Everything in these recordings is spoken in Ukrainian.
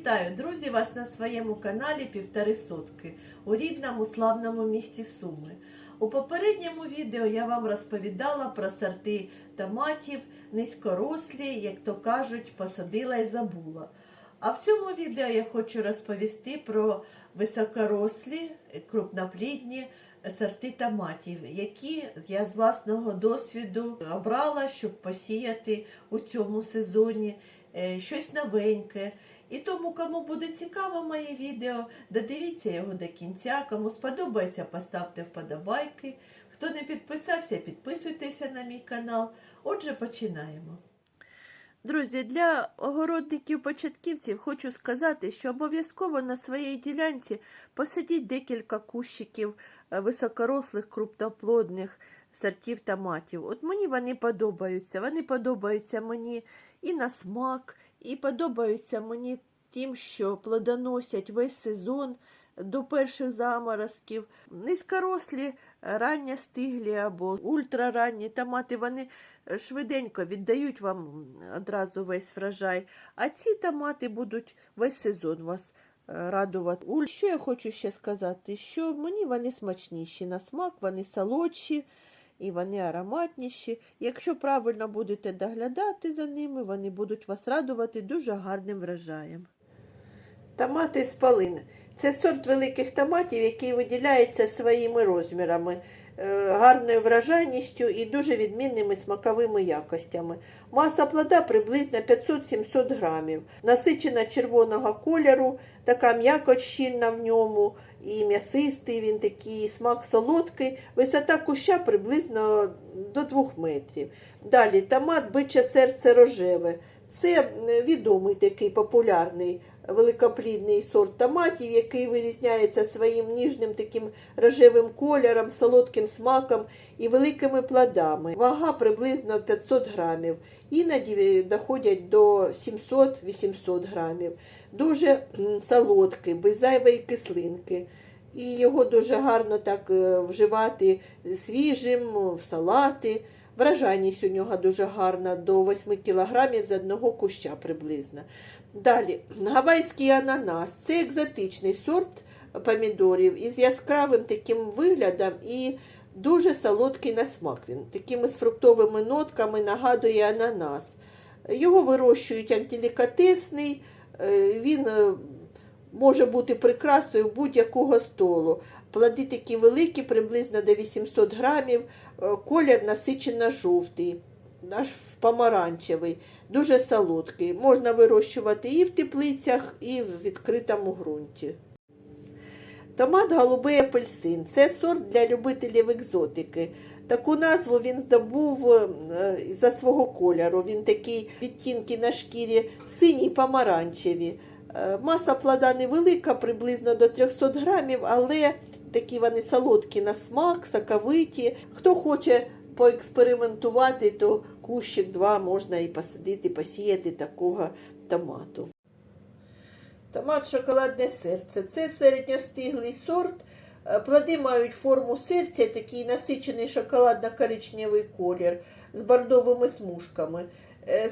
Вітаю, друзі, вас на своєму каналі Півтори Сотки у рідному славному місті Суми. У попередньому відео я вам розповідала про сорти томатів, низькорослі, як то кажуть, посадила і забула. А в цьому відео я хочу розповісти про високорослі, крупноплідні сорти томатів, які я з власного досвіду обрала, щоб посіяти у цьому сезоні е, щось новеньке. І тому, кому буде цікаво моє відео, додивіться його до кінця. Кому сподобається, поставте вподобайки. Хто не підписався, підписуйтеся на мій канал. Отже, починаємо. Друзі, для огородників-початківців хочу сказати, що обов'язково на своїй ділянці посадіть декілька кущиків е, високорослих крупноплодних сортів томатів. От мені вони подобаються. Вони подобаються мені і на смак, і подобаються мені тим, що плодоносять весь сезон до перших заморозків. Низькорослі, ранньо стиглі або ультраранні томати, вони швиденько віддають вам одразу весь врожай. А ці томати будуть весь сезон вас е, радувати. Що я хочу ще сказати? Що мені вони смачніші на смак, вони солодші і вони ароматніші. Якщо правильно будете доглядати за ними, вони будуть вас радувати дуже гарним врожаєм. Томати з палин. Це сорт великих томатів, який виділяється своїми розмірами, гарною вражайністю і дуже відмінними смаковими якостями. Маса плода приблизно 500-700 грамів. Насичена червоного кольору, така м'якоть щільна в ньому, і м'ясистий він такий, смак солодкий, висота куща приблизно до 2 метрів. Далі томат биче серце рожеве. Це е, відомий такий популярний великоплідний сорт томатів, який вирізняється своїм ніжним таким рожевим кольором, солодким смаком і великими плодами. Вага приблизно 500 грамів. Іноді доходять до 700-800 грамів. Дуже солодкий, без зайвої кислинки. І його дуже гарно так е, вживати свіжим, в салати. Вражайність у нього дуже гарна, до 8 кг з одного куща приблизно. Далі, гавайський ананас. Це екзотичний сорт помідорів із яскравим таким виглядом і дуже солодкий на смак. Він такими з фруктовими нотками нагадує ананас. Його вирощують як делікатесний, він може бути прикрасою будь-якого столу. Плоди такі великі, приблизно до 800 грамів, колір насичено жовтий, аж помаранчевий, дуже солодкий. Можна вирощувати і в теплицях, і в відкритому ґрунті. Томат голубий апельсин це сорт для любителів екзотики. Таку назву він здобув за свого кольору. Він такий відтінки на шкірі синій помаранчеві. Маса плода невелика, приблизно до 300 грамів, але такі вони солодкі на смак, соковиті. Хто хоче поекспериментувати, то кущик два можна і посадити, посіяти такого томату. Томат шоколадне серце. Це середньостиглий сорт. Плоди мають форму серця, такий насичений шоколадно-коричневий колір з бордовими смужками.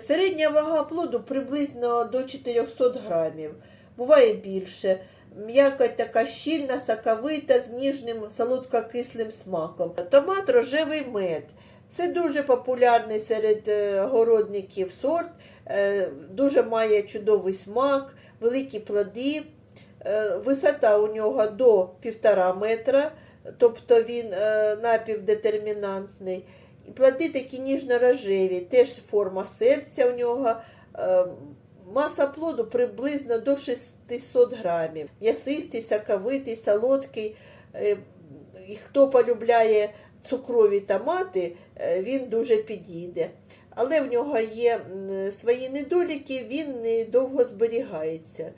Середня вага плоду приблизно до 400 грамів. Буває більше. М'якоть така щільна, соковита, з ніжним солодкокислим смаком. Томат рожевий мед. Це дуже популярний серед городників сорт, дуже має чудовий смак, великі плоди. Висота у нього до 1,5 метра, тобто він напівдетермінантний. Плоди такі ніжно-рожеві, теж форма серця у нього. Маса плоду приблизно до 600 грамів. М'ясистий, соковитий, солодкий. І Хто полюбляє цукрові томати, він дуже підійде. Але в нього є свої недоліки, він недовго зберігається.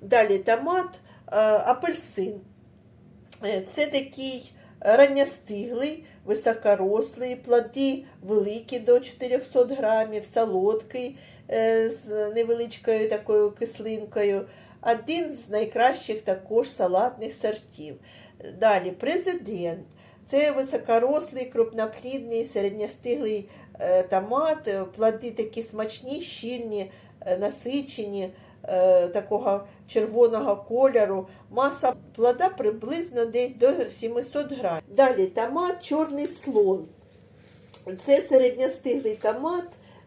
Далі томат, апельсин. Це такий ранньостиглий, високорослий, плоди великі до 400 грамів, солодкий з невеличкою такою кислинкою. Один з найкращих також салатних сортів. Далі президент. Це високорослий, крупноплідний, середньостиглий томат. Плоди такі смачні, щільні, насичені. е, такого червоного кольору. Маса плода приблизно десь до 700 грамів. Далі томат чорний слон. Це середньостиглий томат.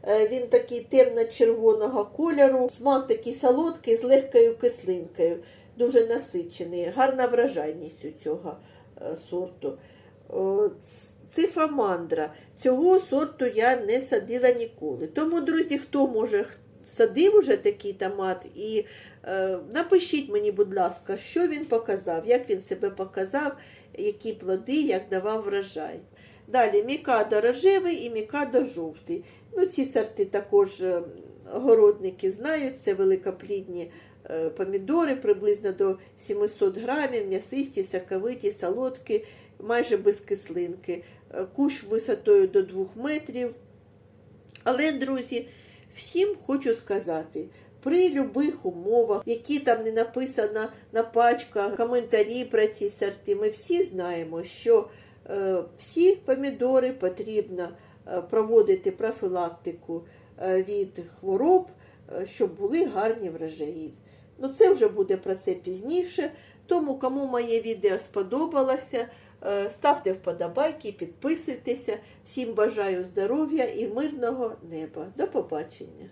Е, Він такий темно-червоного кольору. Смак такий солодкий з легкою кислинкою, дуже насичений. Гарна вражайність у цього е, сорту. О, Цифамандра. Цього сорту я не садила ніколи. Тому, друзі, хто може садив уже такий томат і е, напишіть мені, будь ласка, що він показав, як він себе показав, які плоди, як давав врожай. Далі мікадо рожевий і мікадо жовтий. Ну, ці сорти також е, городники знають, це великоплідні е, помідори, приблизно до 700 грамів, м'ясисті, соковиті, солодкі, майже без кислинки. Е, Кущ висотою до 2 метрів. Але, друзі, всім хочу сказати, при будь-яких умовах, які там не написано на пачках, коментарі про ці сорти, ми всі знаємо, що всі помідори потрібно е, проводити профілактику е, від хвороб, е, щоб були гарні врожаї. Ну, це вже буде про це пізніше. Тому, кому моє відео сподобалося, е, ставте вподобайки, підписуйтеся. Всім бажаю здоров'я і мирного неба. До побачення!